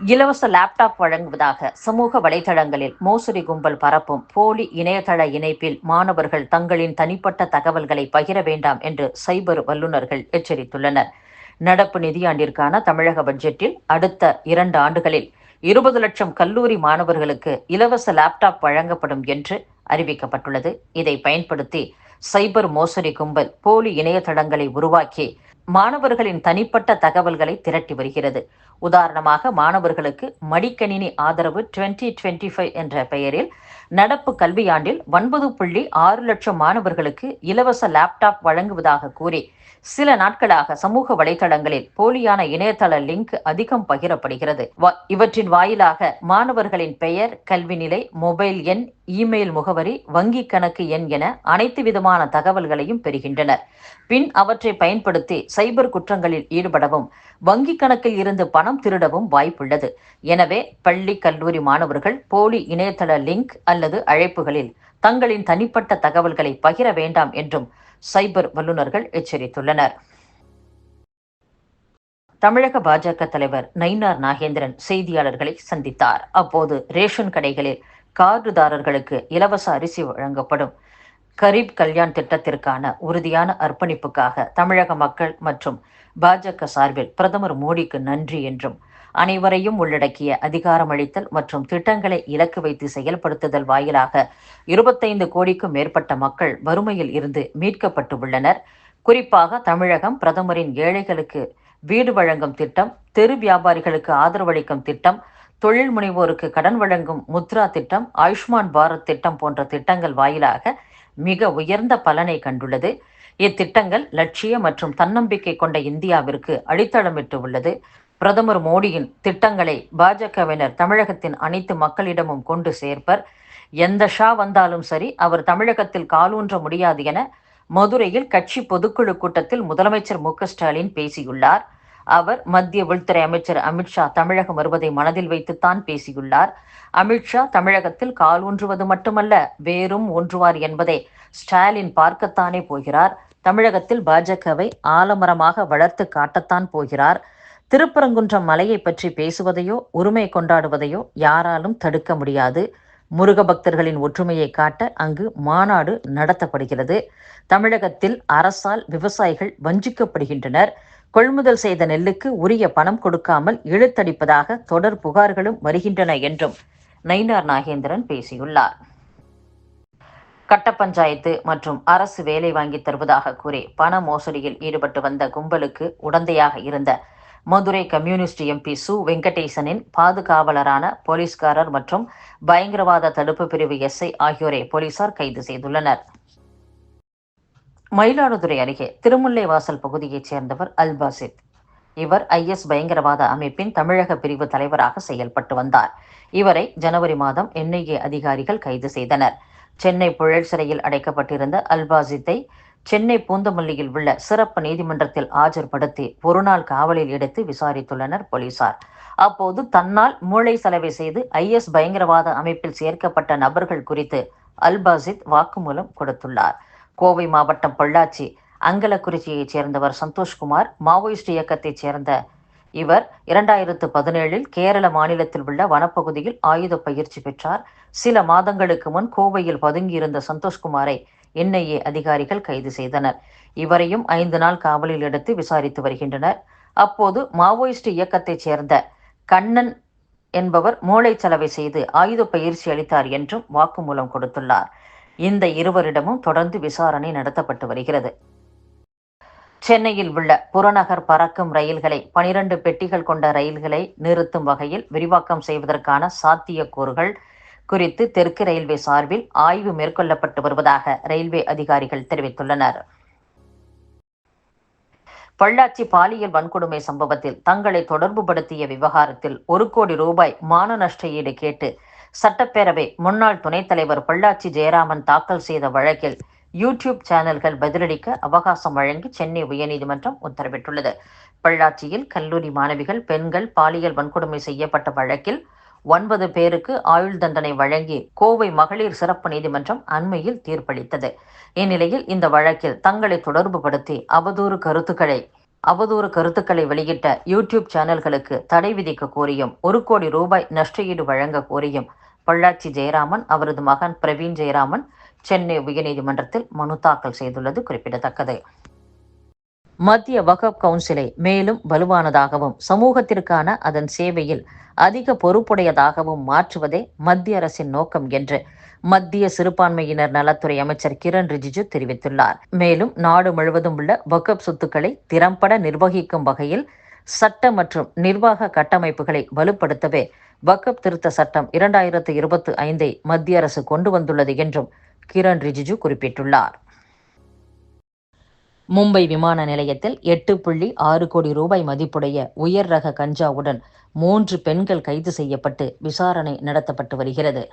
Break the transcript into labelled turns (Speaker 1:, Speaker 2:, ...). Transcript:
Speaker 1: இலவச லேப்டாப் வழங்குவதாக சமூக வலைதளங்களில் மோசடி கும்பல் பரப்பும். போலி இணையதள இணைப்பில் மாணவர்கள் தங்களின் தனிப்பட்ட தகவல்களை பகிர வேண்டாம் என்று சைபர் வல்லுநர்கள் எச்சரித்துள்ளனர். நடப்பு நிதியாண்டிற்கான தமிழக பட்ஜெட்டில் அடுத்த இரண்டு ஆண்டுகளில் இருபது லட்சம் கல்லூரி மாணவர்களுக்கு இலவச லேப்டாப் வழங்கப்படும் என்று அறிவிக்கப்பட்டுள்ளது. இதை பயன்படுத்தி சைபர் மோசடி கும்பல் போலி இணையதளங்களை உருவாக்கி மாணவர்களின் தனிப்பட்ட தகவல்களை திரட்டி வருகிறது. உதாரணமாக மாணவர்களுக்கு மடிக்கணினி ஆதரவு டுவெண்ட்டி டுவெண்ட்டி ஃபைவ் என்ற பெயரில் நடப்பு கல்வியாண்டில் ஒன்பது புள்ளி ஆறு லட்சம் மாணவர்களுக்கு இலவச லேப்டாப் வழங்குவதாக கூறி சில நாட்களாக சமூக வலைதளங்களில் போலியான இணையதள லிங்க் அதிகம் பகிரப்படுகிறது. இவற்றின் வாயிலாக மாணவர்களின் பெயர் கல்வி நிலை மொபைல் எண் இமெயில் முகவரி வங்கி கணக்கு எண் என அனைத்து விதமான தகவல்களையும் பெறுகின்றனர். பின் அவற்றை பயன்படுத்தி சைபர் குற்றங்களில் ஈடுபடவும் வங்கி கணக்கில் இருந்து பணம் திருடவும் வாய்ப்புள்ளது. எனவே பள்ளி கல்லூரி மாணவர்கள் போலி இணையதள லிங்க் அல்லது அழைப்புகளில் தங்களின் தனிப்பட்ட தகவல்களை பகிர வேண்டாம் என்றும் சைபர் வல்லுநர்கள் எச்சரித்துள்ளனர். தமிழக பாஜக தலைவர் நயினார் நாகேந்திரன் செய்தியாளர்களை சந்தித்தார். அப்போது ரேஷன் கடைகளில் கார்டுதாரர்களுக்கு இலவச அரிசி வழங்கப்படும். கரீப் கல்யாண் திட்டத்திற்கான உறுதியான அர்ப்பணிப்புக்காக தமிழக மக்கள் மற்றும் பாஜக சார்பில் பிரதமர் மோடிக்கு நன்றி என்றும் அனைவரையும் உள்ளடக்கிய அதிகாரமளித்தல் மற்றும் திட்டங்களை இலக்கு வைத்து செயல்படுத்துதல் வாயிலாக இருபத்தைந்து கோடிக்கும் மேற்பட்ட மக்கள் வறுமையில் இருந்து மீட்கப்பட்டு உள்ளனர் குறிப்பாக தமிழகம் பிரதமரின் ஏழைகளுக்கு வீடு வழங்கும் திட்டம் தெரு வியாபாரிகளுக்கு ஆதரவளிக்கும் திட்டம் தொழில் முனைவோருக்கு கடன் வழங்கும் முத்ரா திட்டம் ஆயுஷ்மான் பாரத் திட்டம் போன்ற திட்டங்கள் வாயிலாக மிக உயர்ந்த பலனை கண்டுள்ளது. இத்திட்டங்கள் லட்சிய மற்றும் தன்னம்பிக்கை கொண்ட இந்தியாவிற்கு அடித்தளமிட்டு உள்ளது. பிரதமர் மோடியின் திட்டங்களை பாஜகவினர் தமிழகத்தின் அனைத்து மக்களிடமும் கொண்டு சேர்ப்பர். எந்த ஷா வந்தாலும் சரி அவர் தமிழகத்தில் காலூன்ற முடியாது என மதுரையில் கட்சி பொதுக்குழு கூட்டத்தில் முதலமைச்சர் மு ஸ்டாலின் பேசியுள்ளார். அவர் மத்திய உள்துறை அமைச்சர் அமித்ஷா தமிழகம் வருவதை மனதில் வைத்துத்தான் பேசியுள்ளார். அமித்ஷா தமிழகத்தில் கால் ஊன்றுவது மட்டுமல்ல வேறும் ஊன்றுவார் என்பதை ஸ்டாலின் பார்க்கத்தானே போகிறார். தமிழகத்தில் பாஜகவை ஆலமரமாக வளர்த்து காட்டத்தான் போகிறார். திருப்பரங்குன்றம் மலையை பற்றி பேசுவதையோ உரிமை கொண்டாடுவதையோ யாராலும் தடுக்க முடியாது. முருக பக்தர்களின் ஒற்றுமையை காட்ட அங்கு மாநாடு நடத்தப்படுகிறது. தமிழகத்தில் அரசால் விவசாயிகள் வஞ்சிக்கப்படுகின்றனர். கொள்முதல் செய்த நெல்லுக்கு உரிய பணம் கொடுக்காமல் இழுத்தடிப்பதாக தொடர் புகார்களும் வருகின்றன என்றும் நயினார் நாகேந்திரன் பேசியுள்ளார். கட்ட பஞ்சாயத்து மற்றும் அரசு வேலை வாங்கி தருவதாக கூறி பண மோசடியில் ஈடுபட்டு வந்த கும்பலுக்கு உடந்தையாக இருந்த மதுரை கம்யூனிஸ்ட் எம்பி சு. வெங்கடேசனின் பாதுகாவலரான போலீஸ்காரர் மற்றும் பயங்கரவாத தடுப்பு பிரிவு எஸ்ஐ ஆகியோரை போலீசார் கைது செய்துள்ளனர். மயிலாடுதுறை அருகே திருமுல்லைவாசல் பகுதியைச் சேர்ந்தவர் அல்பாசித். இவர் ஐஎஸ் பயங்கரவாத அமைப்பின் தமிழக பிரிவு தலைவராக செயல்பட்டு வந்தார். இவரை ஜனவரி மாதம் என்ஐஏ அதிகாரிகள் கைது செய்தனர். சென்னை புழல் சிறையில் அடைக்கப்பட்டிருந்த அல்பாசித்தை சென்னை பூந்தமல்லியில் உள்ள சிறப்பு நீதிமன்றத்தில் ஆஜர்படுத்தி ஒருநாள் காவலில் எடுத்து விசாரித்துள்ளனர் போலீசார். அப்போது தன்னால் மூளை செலவை செய்து ஐஎஸ் பயங்கரவாத அமைப்பில் சேர்க்கப்பட்ட நபர்கள் குறித்து அல்பாசித் வாக்குமூலம் கொடுத்துள்ளார். கோவை மாவட்டம் பொள்ளாச்சி அங்கலக்குறிச்சியைச் சேர்ந்தவர் சந்தோஷ்குமார் மாவோயிஸ்ட் இயக்கத்தைச் சேர்ந்த இவர் இரண்டாயிரத்து பதினேழில் கேரள மாநிலத்தில் உள்ள வனப்பகுதியில் ஆயுத பயிற்சி பெற்றார். சில மாதங்களுக்கு முன் கோவையில் பதுங்கியிருந்த சந்தோஷ்குமாரை என்ஐஏ அதிகாரிகள் கைது செய்தனர். இவரையும் ஐந்து நாள் காவலில் எடுத்து விசாரித்து வருகின்றனர். அப்போது மாவோயிஸ்ட் இயக்கத்தைச் சேர்ந்த கண்ணன் என்பவர் மூளைச்சலவை செய்து ஆயுத பயிற்சி அளித்தார் என்றும் வாக்குமூலம் கொடுத்துள்ளார். இந்த இருவரிடமும் தொடர்ந்து விசாரணை நடத்தப்பட்டு வருகிறது. சென்னையில் உள்ள புறநகர் பறக்கும் ரயில்களை பனிரெண்டு பெட்டிகள் கொண்ட ரயில்களை நிறுத்தும் வகையில் விரிவாக்கம் செய்வதற்கான சாத்தியக்கூறுகள் குறித்து தெற்கு ரயில்வே சார்பில் ஆய்வு மேற்கொள்ளப்பட்டு வருவதாக ரயில்வே அதிகாரிகள் தெரிவித்துள்ளனர். பொள்ளாச்சி பாலியல் வன்கொடுமை சம்பவத்தில் தங்களை தொடர்புபடுத்திய விவகாரத்தில் ஒரு கோடி ரூபாய் மான நஷ்ட ஈடு கேட்டு சட்டப்பேரவை முன்னாள் துணைத் தலைவர் பொள்ளாச்சி ஜெயராமன் தாக்கல் செய்த வழக்கில் யூடியூப் சேனல்கள் பதிலளிக்க அவகாசம் வழங்கி சென்னை உயர்நீதிமன்றம் உத்தரவிட்டுள்ளது. பொள்ளாச்சியில் கல்லூரி மாணவிகள் பெண்கள் பாலியல் வன்கொடுமை செய்யப்பட்ட வழக்கில் ஒன்பது பேருக்கு ஆயுள் தண்டனை வழங்கி கோவை மகளிர் சிறப்பு நீதிமன்றம் அண்மையில் தீர்ப்பளித்தது. இந்நிலையில் இந்த வழக்கில் தங்களை தொடர்புபடுத்தி அவதூறு கருத்துக்களை அவதூறு கருத்துக்களை வெளியிட்ட யூடியூப் சேனல்களுக்கு தடை விதிக்க கோரியும் ஒரு கோடி ரூபாய் நஷ்டஈடு வழங்க கோரியும் பொள்ளாச்சி ஜெயராமன் அவரது மகன் பிரவீன் ஜெயராமன் சென்னை உயர்நீதிமன்றத்தில் மனு தாக்கல் செய்துள்ளது குறிப்பிடத்தக்கது. மத்திய வகப் கவுன்சிலை மேலும் வலுவானதாகவும் சமூகத்திற்கான அதன் சேவையில் அதிக பொறுப்புடையதாகவும் மாற்றுவதே மத்திய அரசின் நோக்கம் என்று மத்திய சிறுபான்மையினர் நலத்துறை அமைச்சர் கிரண் ரிஜிஜு தெரிவித்துள்ளார். மேலும் நாடு முழுவதும் உள்ள வகப் சொத்துக்களை திறம்பட நிர்வகிக்கும் வகையில் சட்ட மற்றும் நிர்வாக கட்டமைப்புகளை வலுப்படுத்தவே வக்கப் திருத்த சட்டம் இரண்டாயிரத்து இருபத்தி ஐந்தை மத்திய அரசு கொண்டு வந்துள்ளது என்றும் கிரண் ரிஜிஜு குறிப்பிட்டுள்ளார். மும்பை விமான நிலையத்தில் எட்டு புள்ளி ஆறு கோடி ரூபாய் மதிப்புடைய உயர் ரக கஞ்சாவுடன் மூன்று பெண்கள் கைது செய்யப்பட்டு விசாரணை நடத்தப்பட்டு வருகிறது.